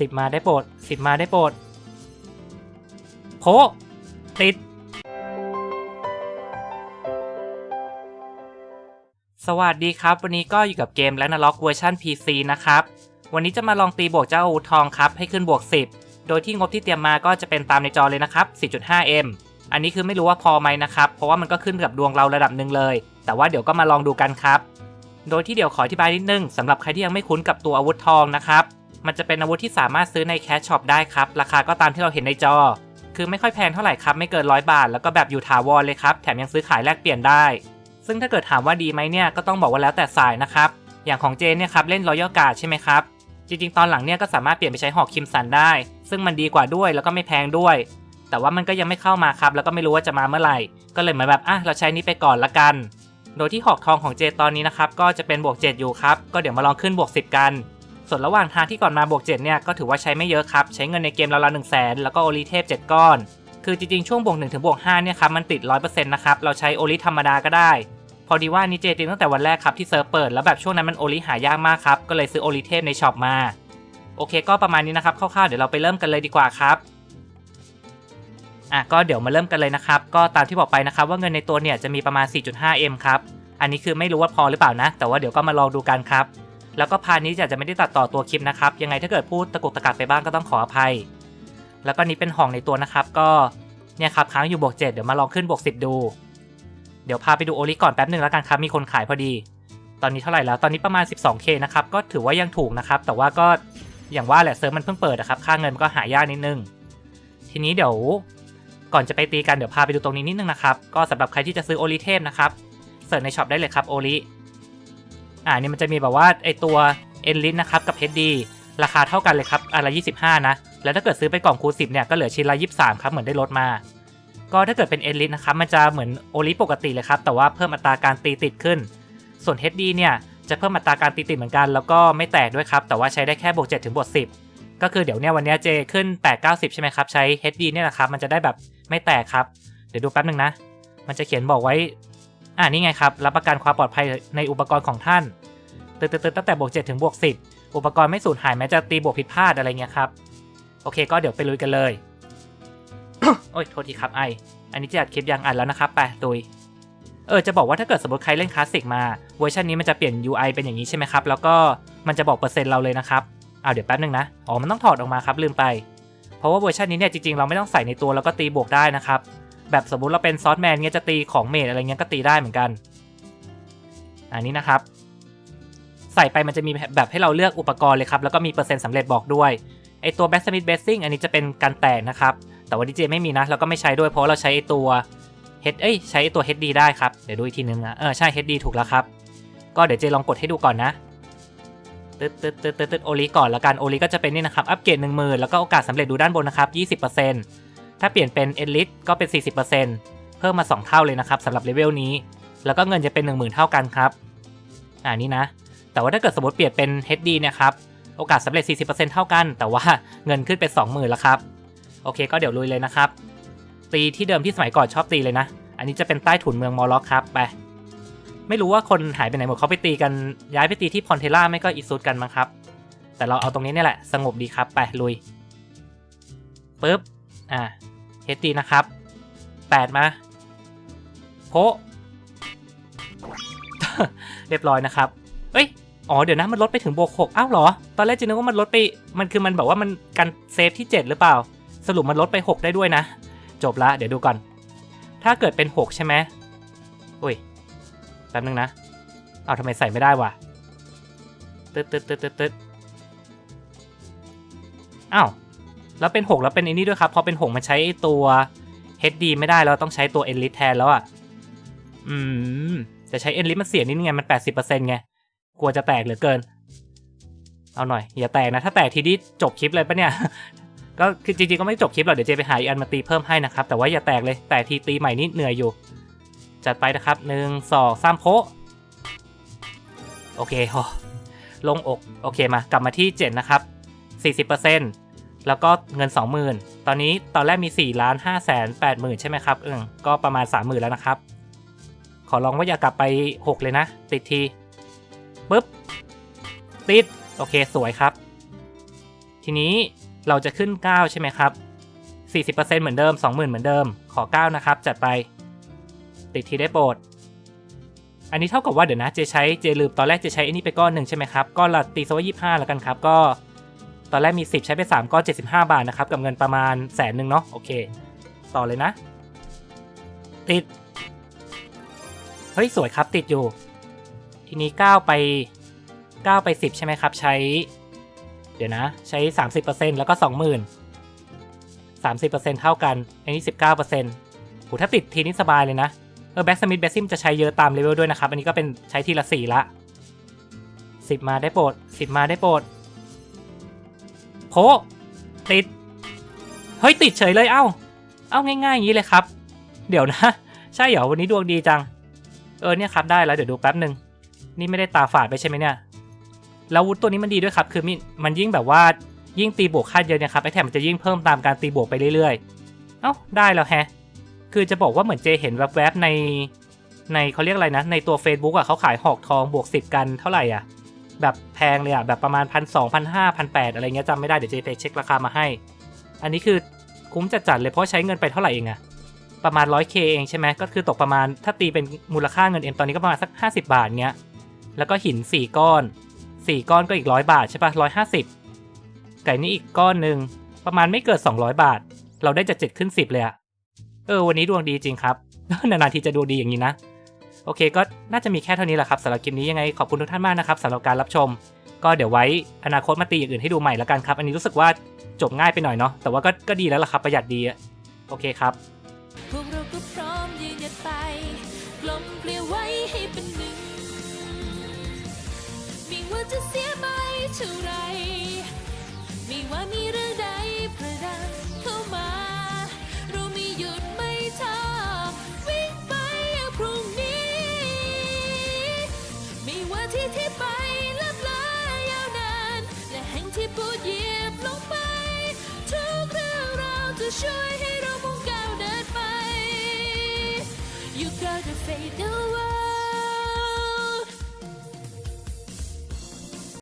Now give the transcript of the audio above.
สิบมาได้โปรดสิบมาได้โปรดโพติด สวัสดีครับ วันนี้ก็อยู่กับเกมและนล็อกเวอร์ชัน PC นะครับ วันนี้จะมาลองตีบวกเจ้าอาวุธทองครับ ให้ขึ้นบวก 10 โดยที่งบที่เตรียมมาก็จะเป็นตามในจอเลยนะครับ 4.5M อันนี้คือไม่รู้ว่าพอไหมนะครับ เพราะว่ามันก็ขึ้นกับดวงเราระดับหนึ่งเลย แต่ว่าเดี๋ยวก็มาลองดูกันครับ โดยที่เดี๋ยวขออธิบายนิดนึงสำหรับใครที่ยังไม่คุ้นกับตัวอาวุธทองนะครับ มันจะเป็นอาวุธที่สามารถซื้อในแคชช็อปได้ครับ ราคาก็ตามที่เราเห็นในจอ คือไม่ค่อยแพงเท่าไหร่ครับ ไม่เกินร้อยบาท แล้วก็แบบอยู่ถาวรเลยครับ แถมยังซื้อขายแลกเปลี่ยนได้ ซึ่งถ้าเกิดถามว่าดีไหมเนี่ย ก็ต้องบอกว่าแล้วแต่สายนะครับ อย่างของเจนเนี่ยครับเล่นรอยัลกาดใช่ไหมครับ จริงๆ ตอนหลังเนี่ยก็สามารถเปลี่ยนไปใช้หอกคิมสันได้ ซึ่งมันดีกว่าด้วยแล้วก็ไม่แพงด้วย แต่ว่ามันก็ยังไม่เข้ามาครับ แล้วก็ไม่รู้ว่าจะมาเมื่อไหร่ ก็เลยเหมือนแบบอะเราใช้นี้ไปก่อนละกัน โดยที่หอกทองของเจตอนนี้นะครับก็จะเป็นบวก 7 อยู่ครับ ก็เดี๋ยวมาลองขึ้นบวก 10 กัน ส่วนระหว่างทางที่ก่อนมาบวก7เนี่ยก็ถือว่าใช้ไม่เยอะครับ ใช้เงินในเกมราวๆหนึ่งแสนแล้วก็โอลิเทพ 7 ก้อน คือจริงๆ ช่วงบวก1ถึงบวก5เนี่ยครับมันติด 100%นะครับเราใช้โอลิธรรมดาก็ได้ พอดีว่านี่เจติงตั้งแต่วันแรกครับที่เซิร์ฟเปิดแล้วแบบช่วงนั้นมันโอลิหายากมากครับก็เลยซื้อโอลิเทพในช็อปมาโอเคก็ประมาณนี้นะครับคร่าวๆเดี๋ยวเราไปเริ่มกันเลยดีกว่าครับอะก็เดี๋ยวมาเริ่มกันเลยนะครับ ก็ตามที่บอกไปนะครับว่าเงินในตัวเนี่ยจะมีประมาณ 4.5M ครับ อันนี้คือไม่รู้ว่าพอหรือเปล่านะ แต่ว่าเดี๋ยวก็มาลองดูกันครับ แล้วก็พาร์ทนี้จะจะไม่ได้ตัดต่อตัวคลิปนะครับ ยังไงถ้าเกิดพูดตะกุกตะกักไปบ้างก็ต้องขออภัย แล้วก็นี้เป็นห้องในตัวนะครับ ก็เนี่ยครับค้างอยู่บวก7เดี๋ยวมาลองขึ้นบวก10 ดู เดี๋ยวพาไปดูโอลิก่อนแป๊บหนึ่งแล้วกันครับมีคนขายพอดี ตอนนี้เท่าไหร่แล้วตอนนี้ประมาณ 12K นะครับก็ถือว่ายังถูกนะครับ แต่ว่าก็อย่างว่าแหละเซิร์ฟมันเพิ่งเปิดนะครับค่าเงินก็หายากนิดนึง ทีนี้เดี๋ยวก่อนจะไปตีกันเดี๋ยวพาไปดูตรงนี้นิดนึงนะครับ ก็สำหรับใครที่จะซื้อโอลิเทพนะครับเสิร์ชในช็อปได้เลยครับโอลิ อ่านี่มันจะมีแบบว่าไอตัวเอ็นลิสนะครับกับ HD ราคาเท่ากันเลยครับอันละ25 นะ แล้วถ้าเกิดซื้อไปกล่องคูณ10เนี่ยก็เหลือชิ้นละ23 ครับ เหมือนได้ลดมา ก็ถ้าเกิดเป็นเอ็นลิสนะครับ มันจะเหมือนโอลิปกติเลยครับ แต่ว่าเพิ่มอัตราการตีติดขึ้น ส่วน HD เนี่ยจะเพิ่มอัตราการตีติดเหมือนกัน แล้วก็ไม่แตกด้วยครับ แต่ว่าใช้ได้แค่บวก7ถึงบวก10 ก็คือเดี๋ยวเนี่ยวันนี้เจขึ้น 8 90 ใช่ไหมครับ ใช้ HD เนี่ยแหละครับ มันจะได้แบบไม่แตกครับ เดี๋ยวดูแป๊บหนึ่งนะ มันจะเขียนบอกไว้ อ่านี่ไงครับ รับประกันความปลอดภัยในอุปกรณ์ของท่านตื่นๆตั้งแต่บวก7ถึงบวก10 อุปกรณ์ไม่สูญหายแม้จะตีบวกผิดพลาดอะไรเงี้ยครับ โอเคก็เดี๋ยวไปลุยกันเลย โอ้ยโทษทีครับไอ อันนี้จะอัดคลิปยังอัดแล้วนะครับไปตุย เออจะบอกว่าถ้าเกิดสมมติใครเล่นคลาสสิกมาเวอร์ชันนี้มันจะเปลี่ยน UI เป็นอย่างนี้ใช่ไหมครับ แล้วก็มันจะบอกเปอร์เซ็นต์เราเลยนะครับเอาเดี๋ยวแป๊บนึงนะ อ๋อมันต้องถอดออกมาครับลืมไป เพราะว่าเวอร์ชันนี้เนี่ยจริงๆเราไม่ต้องใส่ในตัวแล้วก็ตีบวกได้นะครับ แบบสมมุติเราเป็นซอสแมนเงี้ยจะตีของเมดอะไรเงี้ยก็ตีได้เหมือนกัน อันนี้นะครับ ใส่ไปมันจะมีแบบให้เราเลือกอุปกรณ์เลยครับ แล้วก็มีเปอร์เซ็นต์สำเร็จบอกด้วยไอตัวแบ็กสมิธเบสซิ่งอันนี้จะเป็นการแตกนะครับ แต่ว่าดีเจไม่มีนะแล้วก็ไม่ใช้ด้วยเพราะเราใช้ไอตัว H เอ้ยใช้ไอตัว HD ได้ครับ เดี๋ยวดูอีกทีนึงนะเออใช่ HD ถูกแล้วครับ ก็เดี๋ยวเจลองกดให้ดูก่อนนะตึ๊ดตึ๊ดตึ๊ดตึ๊ดตึ๊ดโอลิก่อนแล้วกันโอลิก็จะเป็นนี่นะครับ อัปเกรดหนึ่งหมื่นแล้วก็โอกาสสำเร็จดูด้านบนนะครับ20% ถ้าเปลี่ยนเป็น Elite ก็เป็น 40%เพิ่มมา 2 เท่าเลยนะครับสำหรับเลเวลนี้ แล้วก็เงินจะเป็น 10,000 เท่ากันครับ อ่านี่นะ แต่ว่าถ้าเกิดสมมติเปลี่ยนเป็น HD เนี่ยครับ โอกาสสำเร็จ 40%เท่ากัน แต่ว่าเงินขึ้นเป็น 20,000แล้วครับ โอเค ก็เดี๋ยวลุยเลยนะครับ ตีที่เดิมที่สมัยก่อนชอบตีเลยนะ อันนี้จะเป็นใต้ถุนเมืองมอลล็อกครับ ไป ไม่รู้ว่าคนหายไปไหนหมดเขาไปตีกัน ย้ายไปตีที่พอนเทล่าไม่ก็อิซุดกันมั้งครับ แต่เราเอาตรงนี้นี่แหละ สงบดีครับ ไปลุยปึ๊บ อ่า เฮดตีนะครับแปดมา โพเรียบร้อยนะครับ เอ้ย อ๋อ เดี๋ยวนะ มันลดไปถึงบวกหกอ้าวเหรอ ตอนแรกจะนึกว่ามันลดไป มันคือมันแบบว่ามันกันเซฟที่ 7 หรือเปล่า สรุปมันลดไป 6 ได้ด้วยนะ จบละ เดี๋ยวดูก่อน ถ้าเกิดเป็น 6 ใช่ไหมอุ้ย แป๊บนึงนะ เอาทำไมใส่ไม่ได้วะ ตึ๊ดตึ๊ดตึ๊ดตึ๊ดอ้าว แล้วเป็น 6 แล้วเป็นไอ้นี่ด้วยครับพอเป็น 6 มันใช้ตัว HD ไม่ได้แล้วต้องใช้ตัว Enlist แทนแล้วอะ อืม จะใช้ Enlist มันเสียนิดนึงไง มัน 80%ไง กลัวจะแตกเหลือเกิน เอาหน่อย อย่าแตกนะ ถ้าแตกทีนี้จบคลิปเลยปะเนี่ย ก็คือจริงๆ ก็ไม่จบคลิปหรอกเดี๋ยวเจไปหาอีกอันมาตีเพิ่มให้นะครับ แต่ว่าอย่าแตกเลย แต่ทีตีใหม่นี่เหนื่อยอยู่ จัดไปนะครับหนึ่งสองสามโพะโอเคโอ้ลงอก โอเคมา กลับมาที่ 7 นะครับ 40% แล้วก็เงิน 20,000 ตอนนี้ตอนแรกมี4ล้าน5แสน8หมื่นใช่ไหมครับเออก็ประมาณ 30,000 แล้วนะครับ ขอลองว่าอย่ากลับไป 6 เลยนะ ติดทีปุ๊บ ติด โอเคสวยครับ ทีนี้เราจะขึ้น 9 ใช่ไหมครับ 40%เหมือนเดิม 20,000 เหมือนเดิม ขอ 9 นะครับ จัดไป ติดทีได้โปรด อันนี้เท่ากับว่าเดี๋ยวนะเจใช้เจลืมตอนแรกเจใช้ไอ้นี่ไปก้อนหนึ่งใช่ไหมครับก้อนละตีซะว่า25แล้วกันครับก็ ตอนแรกมี 10 ใช้ไป 3ก้อน75 บาทนะครับ กับเงินประมาณแสนหนึ่งเนาะโอเค ต่อเลยนะ ติด เฮ้ย สวยครับติดอยู่ ทีนี้ 9 ไป 9 ไป 10 ใช่ไหมครับ ใช้ เดี๋ยวนะ ใช้ 30%แล้วก็ 20,000 30%เท่ากัน อันนี้ 19%โหถ้าติดทีนี้สบายเลยนะ เออแบ็กสมิธแบ็กซิมจะใช้เยอะตามเลเวลด้วยนะครับ อันนี้ก็เป็นใช้ทีละ 4 ละ 10 มาได้โปรด10 มาได้โปรด พติด เฮ้ยติดเฉยเลยเอ้า เอ้าง่ายๆอย่างนี้เลยครับ เดี๋ยวนะ ใช่เหรอวันนี้ดวงดีจัง เออเนี่ยครับได้แล้วเดี๋ยวดูแป๊บหนึ่งนี่ไม่ได้ตาฝาดไปใช่ไหมเนี่ย แล้ววุธตัวนี้มันดีด้วยครับ คือมิมันยิ่งแบบว่ายิ่งตีบวกค่าเยอะเนี่ยครับไอแถมมันจะยิ่งเพิ่มตามการตีบวกไปเรื่อยๆ เอ้าได้แล้วแฮะ คือจะบอกว่าเหมือนเจเห็นแวบๆใน ในเขาเรียกอะไรนะ ในตัว Facebook อะเขาขายหอกทองบวกสิบกันเท่าไหร่อะ แบบแพงเลยอะแบบประมาณพันสองพันห้าพันแปดอะไรเงี้ยจำไม่ได้เดี๋ยวเจไปเช็คราคามาให้ อันนี้คือคุ้มจัดๆเลยเพราะใช้เงินไปเท่าไหร่เองอะประมาณ 100k เองใช่ไหมก็คือตกประมาณถ้าตีเป็นมูลค่าเงินเอ็มตอนนี้ก็ประมาณสัก 50 บาทเงี้ย แล้วก็หิน 4 ก้อน 4 ก้อนก็อีก 100 บาทใช่ปะ150 ไก่นี่อีกก้อนหนึ่งประมาณไม่เกิน200 บาท เราได้จะเจ็ดขึ้น 10 เลยอะเออวันนี้ดวงดีจริงครับ นานๆทีจะดวงดีอย่างนี้นะ โอเคก็น่าจะมีแค่เท่านี้แหละครับสำหรับคลิปนี้ยังไงขอบคุณทุกท่านมากนะครับสำหรับการรับชม ก็เดี๋ยวไว้อนาคตมาตีอย่างอื่นให้ดูใหม่แล้วกันครับอันนี้รู้สึกว่าจบง่ายไปหน่อยเนาะแต่ว่าก็ก็ดีแล้วล่ะครับประหยัดดีโอเคครับพวกเราก็พร้อมยืนหยัดไปกลมเกลียวไว้ให้เป็นหนึ่งไม่ว่าจะเสียไปเท่าไร ที่พูดเหยียบลงไป ทุกเรื่องราวจะช่วย